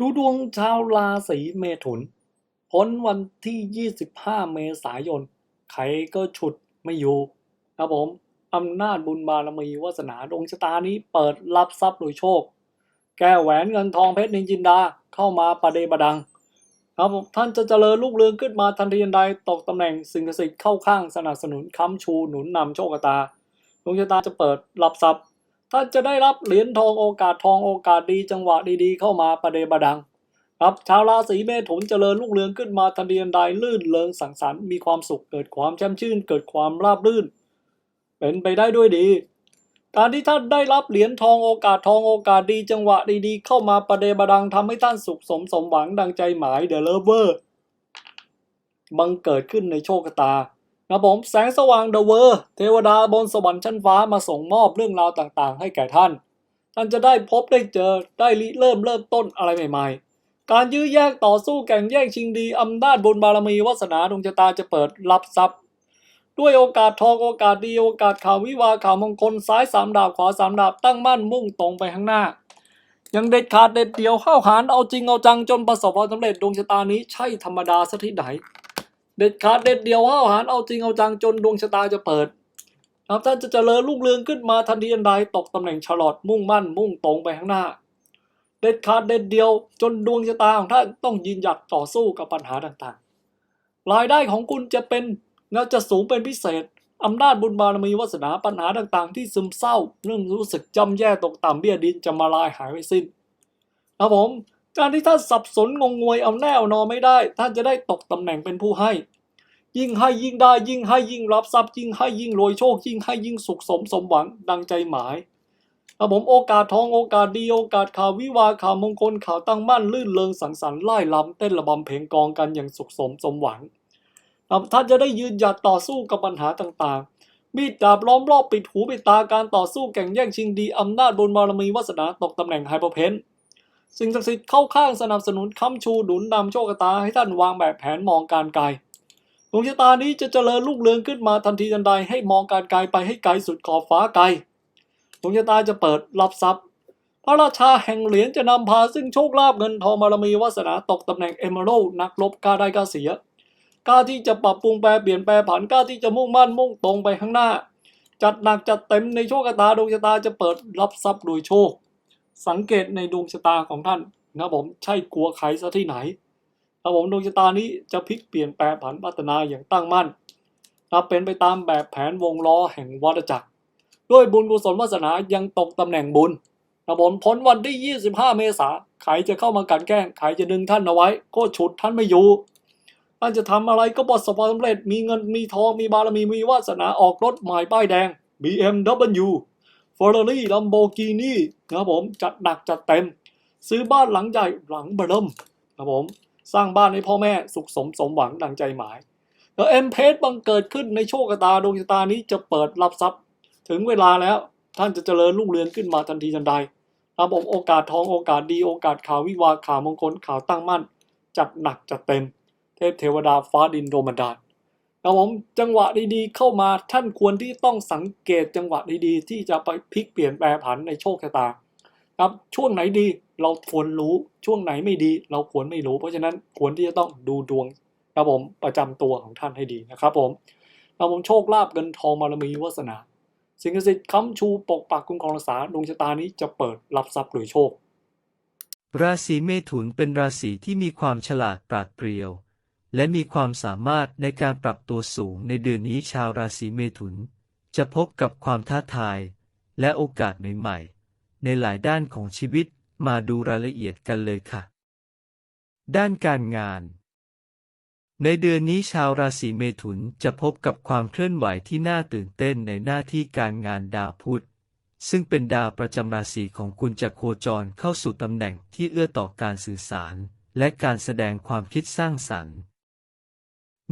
ดูดวงชาวราศีเมถุน พ้นวันที่ 25 เมษายน ใครก็ฉุดไม่อยู่ครับผมอำนาจบุญบารมีวาสนาดวงชะตานี้เปิดรับทรัพย์โดยโชค แก้แหวนเงินทองเพชรนินจินดาเข้ามาประเดประดัง ครับผมท่านจะเจริญรุ่งเรืองขึ้นมาทันทีทันใดตกตำแหน่งสิ่งศักดิ์สิทธิ์เข้าข้างสนับสนุนค้ำชูหนุนนำโชคตาดวงชะตาจะเปิดรับทรัพย์ ท่านจะได้รับเหรียญทองโอกาสทองโอกาสดีจังหวะดีๆ เข้ามาประเดประดัง ครับชาวราศีเมถุนเจริญรุ่งเรืองขึ้นมาทันทีนใดลื่นเริงสังสรรค์มีความสุขเกิดความแช่มชื่น เกิดความราบรื่น เป็นไปได้ด้วยดีการที่ท่านได้รับเหรียญทองโอกาสทองโอกาสดีจังหวะดีๆ เข้ามาประเดประดังทำให้ท่านสุขสมสมหวังดังใจหมายเดอะเลเวอร์บังเกิดขึ้นในโชคชะตา นะผมแสงสว่างเดอะเวอร์ เทวดาบนสวรรค์ชั้นฟ้ามาส่งมอบเรื่องราวต่างๆ ให้แก่ท่าน ท่านจะได้พบได้เจอได้ริเริ่มเริ่มต้นอะไรใหม่ๆ การยื้อแย่งต่อสู้แข่งแย่งชิงดีอำนาจบุญบารมีวาสนาดวงชะตาจะเปิดรับทรัพย์ ด้วยโอกาสทองโอกาสดีโอกาสข่าววิวาข่าวมงคลซ้ายสามดาบขวาสามดาบตั้งมั่นมุ่งตรงไปข้างหน้า ยังเด็ดขาดเด็ดเดี่ยวเข้าหานเอาจริงเอาจังจนประสบความสำเร็จดวงชะตานี้ใช่ธรรมดาสักที่ไหน เด็ดขาดเด็ดเดียวเข้าหานเอาจริงเอาจังจนดวงชะตาจะเปิดครับท่านจะเจริญรุ่งเรืองขึ้นมาทันทีทันใดตกตำแหน่งฉลอดมุ่งมั่นมุ่งตรงไปข้างหน้า เด็ดขาดเด็ดเดียว จนดวงชะตาของท่านต้องยืนหยัดต่อสู้กับปัญหาต่างๆ รายได้ของคุณจะเป็นและจะสูงเป็นพิเศษอำนาจบุญบารมีวาสนาปัญหาต่างๆ ที่ซึมเศร้า เรื่องรู้สึกจำแย่ตกต่ำเบี้ยดินจะมาลายหายไปสิ้นครับผม การที่ท่านสับสนงงงวยเอาแน่เอานอนไม่ได้ ท่านจะได้ตกตำแหน่งเป็นผู้ให้ ยิ่งให้ยิ่งได้ยิ่งให้ยิ่งรับทรัพย์ยิ่งให้ยิ่งรวยโชค ยิ่งให้ยิ่งสุขสมสมหวังดังใจหมายครับผมโอกาสทองโอกาสดีโอกาสข่าววิวาข่าวมงคลข่าวตั้งมั่นลื่นเริงสังสรรค์ไล่ลำเต้นระบำเพลงกองกันอย่างสุขสมสมหวังท่านจะได้ยืนหยัดต่อสู้กับปัญหาต่างๆ มีดดาบล้อมรอบปิดหูปิดตาการต่อสู้แข่งแย่งชิงดีอำนาจบนบารมีวาสนาตกตำแหน่งไฮเปอร์เพน สิ่งศักดิ์สิทธิ์เข้าข้างสนับสนุนค้ำชูหนุนนำโชคชะตาให้ท่านวางแบบแผนมองการไกลดวงชะตานี้จะเจริญรุ่งเรืองขึ้นมาทันทีทันใดให้มองการไกลไปให้ไกลสุดขอบฟ้าไกลดวงชะตาจะเปิดรับทรัพย์ พระราชาแห่งเหรียญจะนำพาซึ่งโชคลาภเงินทองบารมีวาสนาตกตำแหน่งเอเมอรัลนักรบกล้าได้กล้าเสียกล้าที่จะปรับปรุงแปลเปลี่ยนแปลผันกล้าที่จะมุ่งมั่นมุ่งตรงไปข้างหน้า จัดหนักจัดเต็มในโชคชะตาดวงชะตาจะเปิดรับทรัพย์โดยโชค สังเกตในดวงชะตาของท่านนะผมใช่กลัวใครซะที่ไหนนะผมดวงชะตานี้จะพลิกเปลี่ยนแปลผันพัฒนาอย่างตั้งมั่นนะเป็นไปตามแบบแผนวงล้อแห่งวัฏจักร ด้วยบุญกุศลวาสนายังตกตำแหน่งบุญนะผมพ้นวันที่ 25 เมษาใครจะเข้ามากันแกล้งใครจะดึงท่านเอาไว้ก็ฉุดท่านไม่อยู่ท่านจะทำอะไรก็ประสบความสำเร็จมีเงินมีทองมีบารมีมีวาสนาออกรถหม่ป้ายแดง BMW Ferrari Lamborghini นะครับผมจัดหนักจัดเต็ม ซื้อบ้านหลังใหญ่หลังเบริ่มนะครับผมสร้างบ้านให้พ่อแม่สุขสมสมหวังดังใจหมาย แล้วเอ็มเพสบังเกิดขึ้นในโชคชะตาดวงชะตานี้จะเปิดรับทรัพย์ ถึงเวลาแล้วท่านจะเจริญรุ่งเรืองขึ้นมาทันทีทันใดครับผมโอกาสทองโอกาสดีโอกาสข่าววิวาข่าวมงคลข่าวตั้งมั่น จัดหนักจัดเต็ม เทพเทวดาฟ้าดินโดมดาล ครับผมจังหวะดีๆ เข้ามาท่านควรที่ต้องสังเกตจังหวะดีๆ ที่จะไปพลิกเปลี่ยนแปลผันในโชคชะตาครับช่วงไหนดีเราควรรู้ช่วงไหนไม่ดี เราควรไม่รู้ เพราะฉะนั้นควรที่จะต้องดูดวงครับผมประจำตัวของท่านให้ดีนะครับผมครับผมโชคลาภเงินทองบารมีวาสนา สิ่งศักดิ์สิทธิ์ค้ำชูปกปักคุ้มครองรักษาดวงชะตานี้จะเปิดรับทรัพย์โดยโชค ราศีเมถุนเป็นราศีที่มีความฉลาดปราดเปรียว และมีความสามารถในการปรับตัวสูงในเดือนนี้ชาวราศีเมถุน จะพบกับความท้าทาย และโอกาสใหม่ๆ ในหลายด้านของชีวิตมาดูรายละเอียดกันเลยค่ะ ด้านการงาน ในเดือนนี้ชาวราศีเมถุนจะพบกับความเคลื่อนไหวที่น่าตื่นเต้นในหน้าที่การงานดาวพุธซึ่งเป็นดาวประจำราศีของคุณจะโคจรเข้าสู่ตำแหน่งที่เอื้อต่อการสื่อสาร และการแสดงความคิดสร้างสรรค์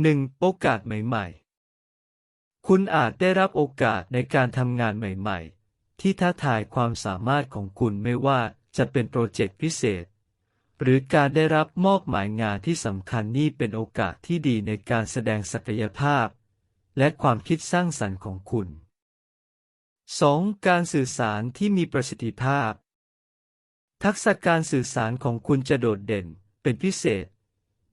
1. โอกาสใหม่ๆ คุณอาจได้รับโอกาสในการทำงานใหม่ๆ ที่ท้าทายความสามารถของคุณไม่ว่าจะเป็นโปรเจกต์พิเศษ หรือการได้รับมอบหมายงานที่สำคัญนี่เป็นโอกาสที่ดีในการแสดงศักยภาพ และความคิดสร้างสรรค์ของคุณ 2. การสื่อสารที่มีประสิทธิภาพ ทักษะการสื่อสารของคุณจะโดดเด่นเป็นพิเศษ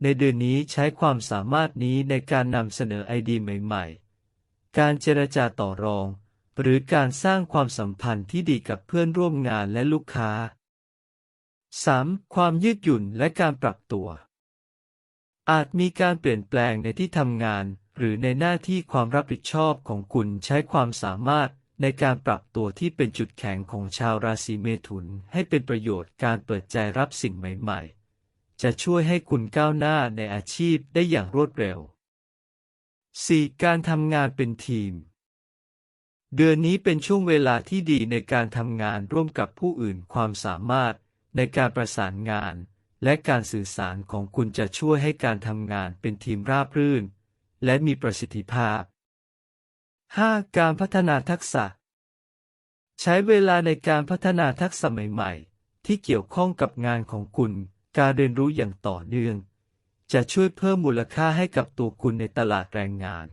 ในเดือนนี้ใช้ความสามารถนี้ในการนำเสนอไอเดียใหม่ ๆ การเจรจาต่อรอง หรือการสร้างความสัมพันธ์ที่ดีกับเพื่อนร่วมงานและลูกค้า 3. ความยืดหยุ่นและการปรับตัว อาจมีการเปลี่ยนแปลงในที่ทำงาน หรือในหน้าที่ความรับผิดชอบของคุณใช้ความสามารถในการปรับตัวที่เป็นจุดแข็งของชาวราศีเมถุนให้เป็นประโยชน์การเปิดใจรับสิ่งใหม่ ๆ จะช่วยให้คุณก้าวหน้าในอาชีพได้อย่างรวดเร็ว 4. การทำงานเป็นทีม เดือนนี้เป็นช่วงเวลาที่ดีในการทำงานร่วมกับผู้อื่นความสามารถในการประสานงาน และการสื่อสารของคุณจะช่วยให้การทำงานเป็นทีมราบรื่น และมีประสิทธิภาพ 5. การพัฒนาทักษะ ใช้เวลาในการพัฒนาทักษะใหม่ ๆ ที่เกี่ยวข้องกับงานของคุณ การเรียนรู้อย่างต่อเนื่อง จะช่วยเพิ่มมูลค่าให้กับตัวคุณในตลาดแรงงาน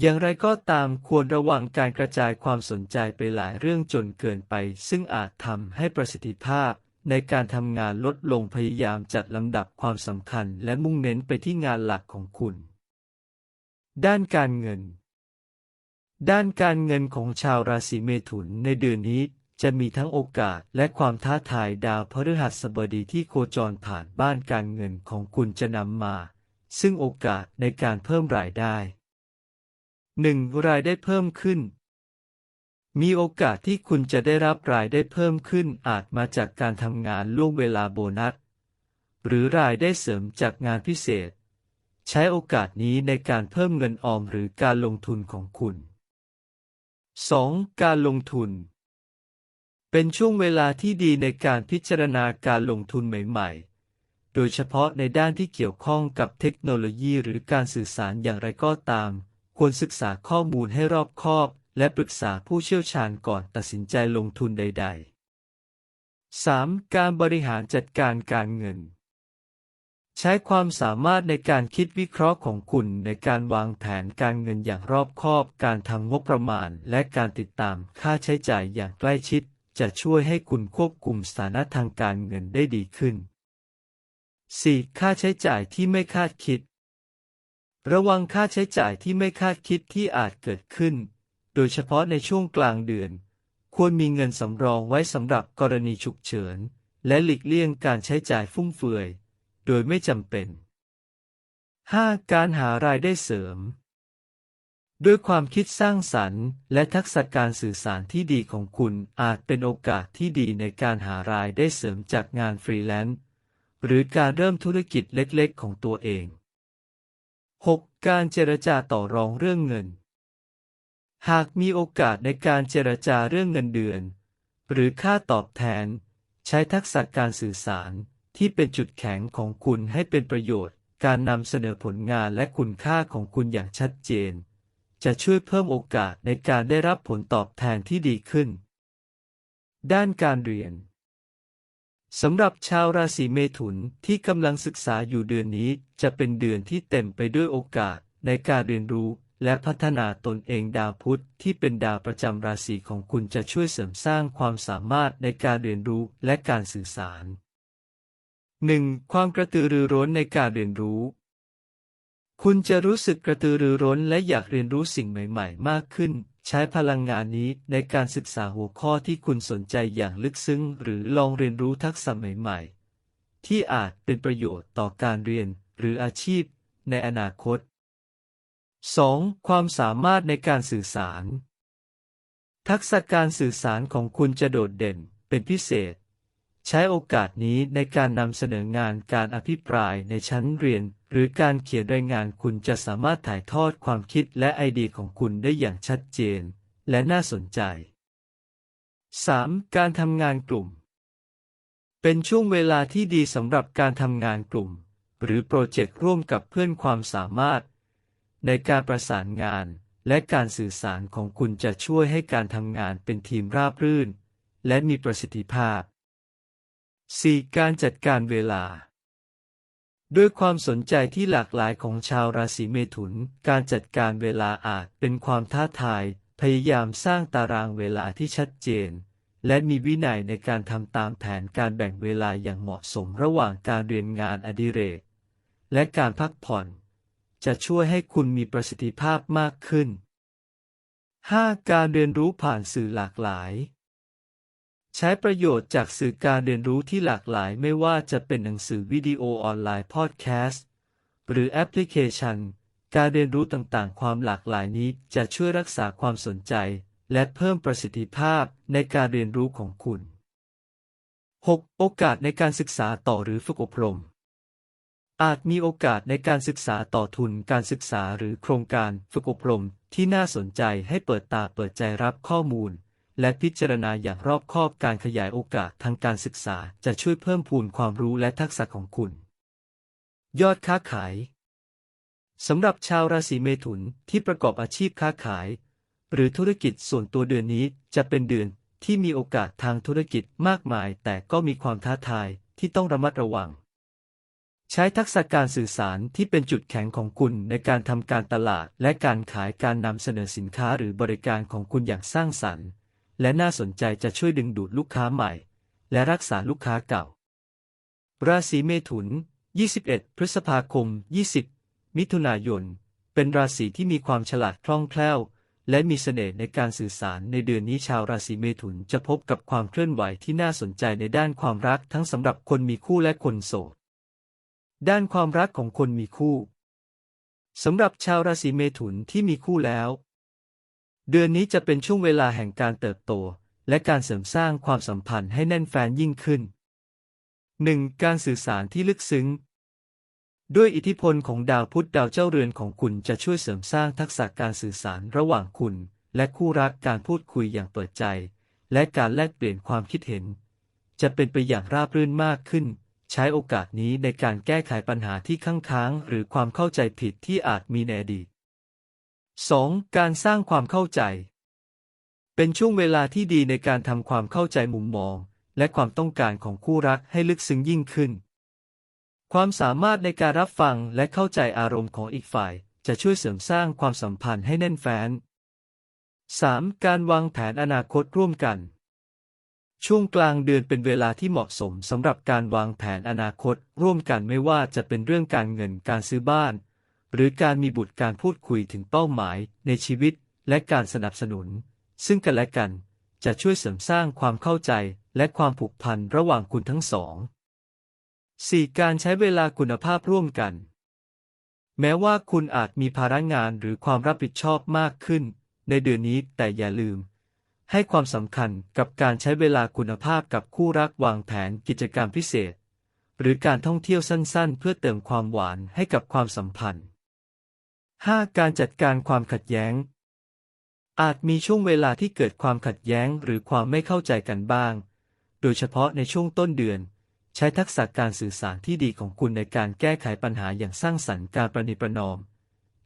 อย่างไรก็ตามควรระวังการกระจายความสนใจไปหลายเรื่องจนเกินไป ซึ่งอาจทำให้ประสิทธิภาพในการทำงานลดลงพยายามจัดลำดับความสำคัญและมุ่งเน้นไปที่งานหลักของคุณ ด้านการเงิน ด้านการเงินของชาวราศีเมถุนในเดือนนี้ จะมีทั้งโอกาสและความท้าทายดาวพฤหัสบดีที่โคจรผ่านบ้านการเงินของคุณจะนำมา ซึ่งโอกาสในการเพิ่มรายได้ 1. รายได้เพิ่มขึ้น มีโอกาสที่คุณจะได้รับรายได้เพิ่มขึ้นอาจมาจากการทำงานล่วงเวลาโบนัส หรือรายได้เสริมจากงานพิเศษ ใช้โอกาสนี้ในการเพิ่มเงินออมหรือการลงทุนของคุณ 2. การลงทุน เป็นช่วงเวลาที่ดีในการพิจารณาการลงทุนใหม่ๆ โดยเฉพาะในด้านที่เกี่ยวข้องกับเทคโนโลยีหรือการสื่อสารอย่างไรก็ตาม ควรศึกษาข้อมูลให้รอบคอบ และปรึกษาผู้เชี่ยวชาญก่อนตัดสินใจลงทุนใด ๆ 3. การบริหารจัดการการเงิน ใช้ความสามารถในการคิดวิเคราะห์ของคุณในการวางแผนการเงินอย่างรอบคอบ การทำงบประมาณ และการติดตามค่าใช้จ่ายอย่างใกล้ชิด จะช่วยให้คุณควบคุมสถานะทางการเงินได้ดีขึ้น 4. ค่าใช้จ่ายที่ไม่คาดคิด ระวังค่าใช้จ่ายที่ไม่คาดคิดที่อาจเกิดขึ้น โดยเฉพาะในช่วงกลางเดือน ควรมีเงินสำรองไว้สำหรับกรณีฉุกเฉิน และหลีกเลี่ยงการใช้จ่ายฟุ่มเฟือย โดยไม่จำเป็น 5. การหารายได้เสริม ด้วยความคิดสร้างสรรค์ และทักษะการสื่อสารที่ดีของคุณอาจเป็นโอกาสที่ดีในการหารายได้เสริมจากงานฟรีแลนซ์หรือการเริ่มธุรกิจเล็กๆ ของตัวเอง 6. การเจรจาต่อรองเรื่องเงิน หากมีโอกาสในการเจรจาเรื่องเงินเดือน หรือค่าตอบแทน ใช้ทักษะการสื่อสารที่เป็นจุดแข็งของคุณให้เป็นประโยชน์ การนำเสนอผลงานและคุณค่าของคุณอย่างชัดเจน จะช่วยเพิ่มโอกาสในการได้รับผลตอบแทนที่ดีขึ้น ด้านการเรียนสำหรับชาวราศีเมถุนที่กำลังศึกษาอยู่เดือนนี้จะเป็นเดือนที่เต็มไปด้วยโอกาสในการเรียนรู้และพัฒนาตนเองดาวพุธที่เป็นดาวประจำราศีของคุณจะช่วยเสริมสร้างความสามารถในการเรียนรู้และการสื่อสาร 1. ความกระตือรือร้นในการเรียนรู้ คุณจะรู้สึกกระตือรือร้นและอยากเรียนรู้สิ่งใหม่ ๆ มากขึ้น ใช้พลังงานนี้ในการศึกษาหัวข้อที่คุณสนใจอย่างลึกซึ้ง หรือลองเรียนรู้ทักษะใหม่ ๆ ที่อาจเป็นประโยชน์ต่อการเรียนหรืออาชีพในอนาคต 2. ความสามารถในการสื่อสาร ทักษะการสื่อสารของคุณจะโดดเด่นเป็นพิเศษ ใช้โอกาสนี้ในการนำเสนองานการอภิปรายในชั้นเรียน หรือการเขียนรายงานคุณจะสามารถถ่ายทอดความคิดและไอเดียของคุณได้อย่างชัดเจน และน่าสนใจ 3. การทำงานกลุ่ม เป็นช่วงเวลาที่ดีสำหรับการทำงานกลุ่ม หรือโปรเจกต์ร่วมกับเพื่อนความสามารถ ในการประสานงาน และการสื่อสารของคุณจะช่วยให้การทำงานเป็นทีมราบรื่น และมีประสิทธิภาพ 4. การจัดการเวลา ด้วยความสนใจที่หลากหลายของชาวราศีเมถุน การจัดการเวลาอาจเป็นความท้าทาย พยายามสร้างตารางเวลาที่ชัดเจน และมีวินัยในการทำตามแผนการแบ่งเวลาอย่างเหมาะสมระหว่างการเรียนงานอดิเรก และการพักผ่อน จะช่วยให้คุณมีประสิทธิภาพมากขึ้น 5. การเรียนรู้ผ่านสื่อหลากหลาย ใช้ประโยชน์จากสื่อการเรียนรู้ที่หลากหลายไม่ว่าจะเป็นหนังสือวิดีโอออนไลน์พอดแคสต์ หรือแอปพลิเคชัน การเรียนรู้ต่างๆ ความหลากหลายนี้จะช่วยรักษาความสนใจ และเพิ่มประสิทธิภาพในการเรียนรู้ของคุณ 6. โอกาสในการศึกษาต่อหรือฝึกอบรม อาจมีโอกาสในการศึกษาต่อทุนการศึกษาหรือโครงการฝึกอบรมที่น่าสนใจให้เปิดตาเปิดใจรับข้อมูล และพิจารณาอย่างรอบคอบการขยายโอกาสทางการศึกษาจะช่วยเพิ่มพูนความรู้และทักษะของคุณ ยอดค้าขายสำหรับชาวราศีเมถุนที่ประกอบอาชีพค้าขาย หรือธุรกิจส่วนตัวเดือนนี้จะเป็นเดือนที่มีโอกาสทางธุรกิจมากมาย แต่ก็มีความท้าทายที่ต้องระมัดระวัง ใช้ทักษะการสื่อสารที่เป็นจุดแข็งของคุณในการทำการตลาด และการขายการนำเสนอสินค้าหรือบริการของคุณอย่างสร้างสรรค์ และน่าสนใจจะช่วยดึงดูดลูกค้าใหม่ และรักษาลูกค้าเก่า ราศีเมถุน 21 พฤษภาคม 20 มิถุนายน เป็นราศีที่มีความฉลาดคล่องแคล่ว และมีเสน่ห์ในการสื่อสารในเดือนนี้ชาวราศีเมถุนจะพบกับความเคลื่อนไหวที่น่าสนใจในด้านความรักทั้งสำหรับคนมีคู่และคนโสด ด้านความรักของคนมีคู่สำหรับชาวราศีเมถุนที่มีคู่แล้ว เดือนนี้จะเป็นช่วงเวลาแห่งการเติบโต และการเสริมสร้างความสัมพันธ์ให้แน่นแฟนยิ่งขึ้น 1. การสื่อสารที่ลึกซึ้ง ด้วยอิทธิพลของดาวพุธดาวเจ้าเรือนของคุณจะช่วยเสริมสร้างทักษะการสื่อสารระหว่างคุณ และคู่รักการพูดคุยอย่างเปิดใจ และการแลกเปลี่ยนความคิดเห็น จะเป็นไปอย่างราบรื่นมากขึ้น ใช้โอกาสนี้ในการแก้ไขปัญหาที่ค้างค้างหรือความเข้าใจผิดที่อาจมีในอดีต 2. การสร้างความเข้าใจ เป็นช่วงเวลาที่ดีในการทำความเข้าใจมุมมอง และความต้องการของคู่รักให้ลึกซึ้งยิ่งขึ้น ความสามารถในการรับฟังและเข้าใจอารมณ์ของอีกฝ่าย จะช่วยเสริมสร้างความสัมพันธ์ให้แน่นแฟ้น 3. การวางแผนอนาคตร่วมกัน ช่วงกลางเดือนเป็นเวลาที่เหมาะสมสำหรับการวางแผนอนาคตร่วมกันไม่ว่าจะเป็นเรื่องการเงินการซื้อบ้าน หรือการมีบุตรการพูดคุยถึงเป้าหมายในชีวิตและการสนับสนุน ซึ่งกันและกันจะช่วยเสริมสร้างความเข้าใจและความผูกพันระหว่างคุณทั้งสอง 4. การใช้เวลาคุณภาพร่วมกัน แม้ว่าคุณอาจมีภาระงานหรือความรับผิดชอบมากขึ้น ในเดือนนี้แต่อย่าลืม ให้ความสำคัญกับการใช้เวลาคุณภาพกับคู่รักวางแผนกิจกรรมพิเศษ หรือการท่องเที่ยวสั้นๆ เพื่อเติมความหวานให้กับความสัมพันธ์ 5. การจัดการความขัดแย้ง อาจมีช่วงเวลาที่เกิดความขัดแย้งหรือความไม่เข้าใจกันบ้าง โดยเฉพาะในช่วงต้นเดือน ใช้ทักษะการสื่อสารที่ดีของคุณในการแก้ไขปัญหาอย่างสร้างสรรค์การประนีประนอม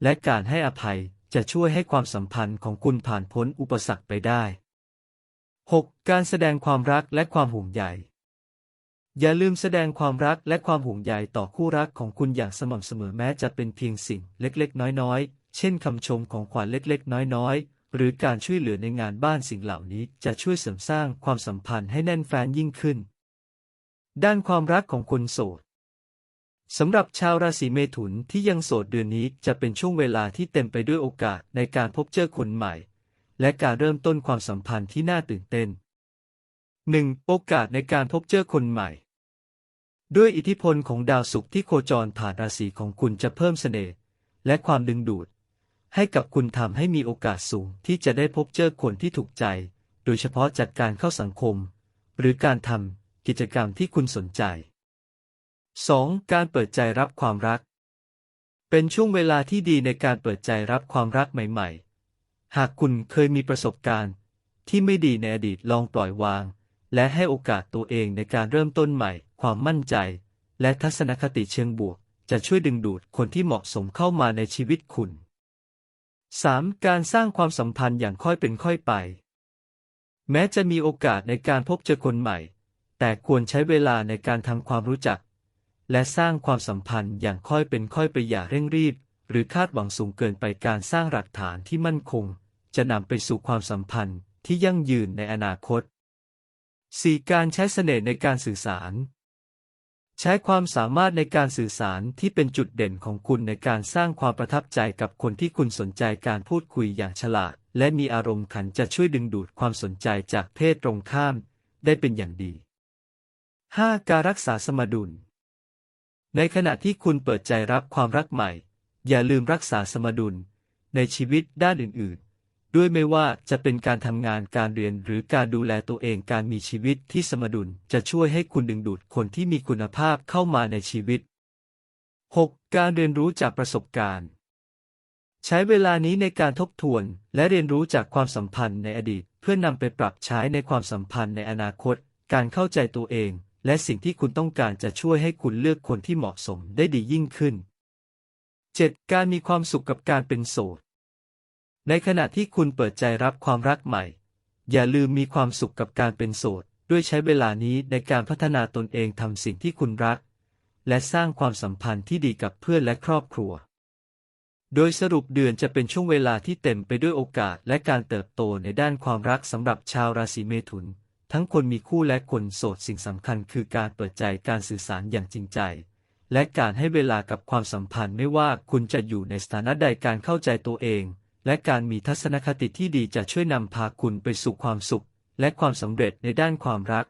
และการให้อภัยจะช่วยให้ความสัมพันธ์ของคุณผ่านพ้นอุปสรรคไปได้ 6. การแสดงความรักและความห่วงใย อย่าลืมแสดงความรักและความห่วงใยต่อคู่รักของคุณอย่างสม่ำเสมอแม้จะเป็นเพียงสิ่งเล็กๆ น้อยๆ เช่นคำชมของขวัญเล็กๆ น้อยๆ หรือการช่วยเหลือในงานบ้านสิ่งเหล่านี้จะช่วยเสริมสร้างความสัมพันธ์ให้แน่นแฟ้นยิ่งขึ้น ด้านความรักของคนโสดสำหรับชาวราศีเมถุนที่ยังโสดเดือนนี้จะเป็นช่วงเวลาที่เต็มไปด้วยโอกาสในการพบเจอคนใหม่ และการเริ่มต้นความสัมพันธ์ที่น่าตื่นเต้น 1. โอกาสในการพบเจอคนใหม่ ด้วยอิทธิพลของดาวศุกร์ที่โคจรผ่านราศีของคุณจะเพิ่มเสน่ห์และความดึงดูด ให้กับคุณทำให้มีโอกาสสูงที่จะได้พบเจอคนที่ถูกใจ โดยเฉพาะจัดการเข้าสังคม หรือการทำกิจกรรมที่คุณสนใจ 2. การเปิดใจรับความรัก เป็นช่วงเวลาที่ดีในการเปิดใจรับความรักใหม่ ๆ หากคุณเคยมีประสบการณ์ ที่ไม่ดีในอดีตลองปล่อยวาง และให้โอกาสตัวเองในการเริ่มต้นใหม่ ความมั่นใจ และทัศนคติเชิงบวก จะช่วยดึงดูดคนที่เหมาะสมเข้ามาในชีวิตคุณ 3. การสร้างความสัมพันธ์อย่างค่อยเป็นค่อยไป แม้จะมีโอกาสในการพบเจอคนใหม่ แต่ควรใช้เวลาในการทำความรู้จัก และสร้างความสัมพันธ์อย่างค่อยเป็นค่อยไปอย่าเร่งรีบ หรือคาดหวังสูงเกินไปการสร้างหลักฐานที่มั่นคง จะนำไปสู่ความสัมพันธ์ที่ยั่งยืนในอนาคต 4. การใช้เสน่ห์ในการสื่อสาร ใช้ความสามารถในการสื่อสารที่เป็นจุดเด่นของคุณในการสร้างความประทับใจกับคนที่คุณสนใจการพูดคุยอย่างฉลาด และมีอารมณ์ขันจะช่วยดึงดูดความสนใจจากเพศตรงข้าม ได้เป็นอย่างดี 5. การรักษาสมดุล ในขณะที่คุณเปิดใจรับความรักใหม่ อย่าลืมรักษาสมดุล ในชีวิตด้านอื่นๆ ด้วยไม่ว่าจะเป็นการทำงานการเรียนหรือการดูแลตัวเองการมีชีวิตที่สมดุลจะช่วยให้คุณดึงดูดคนที่มีคุณภาพเข้ามาในชีวิต 6. การเรียนรู้จากประสบการณ์ ใช้เวลานี้ในการทบทวน และเรียนรู้จากความสัมพันธ์ในอดีต เพื่อนำไปปรับใช้ในความสัมพันธ์ในอนาคต การเข้าใจตัวเอง และสิ่งที่คุณต้องการจะช่วยให้คุณเลือกคนที่เหมาะสมได้ดียิ่งขึ้น 7. การมีความสุขกับการเป็นโสด ในขณะที่คุณเปิดใจรับความรักใหม่ อย่าลืมมีความสุขกับการเป็นโสด ด้วยใช้เวลานี้ในการพัฒนาตนเองทำสิ่งที่คุณรัก และสร้างความสัมพันธ์ที่ดีกับเพื่อนและครอบครัว โดยสรุปเดือนจะเป็นช่วงเวลาที่เต็มไปด้วยโอกาสและการเติบโตในด้านความรักสำหรับชาวราศีเมถุน ทั้งคนมีคู่และคนโสดสิ่งสำคัญคือการเปิดใจการสื่อสารอย่างจริงใจและการให้เวลากับความสัมพันธ์ไม่ว่าคุณจะอยู่ในสถานะใดการเข้าใจตัวเอง และการมีทัศนคติที่ดีจะช่วยนำพาคุณไปสู่ความสุข และความสำเร็จในด้านความรัก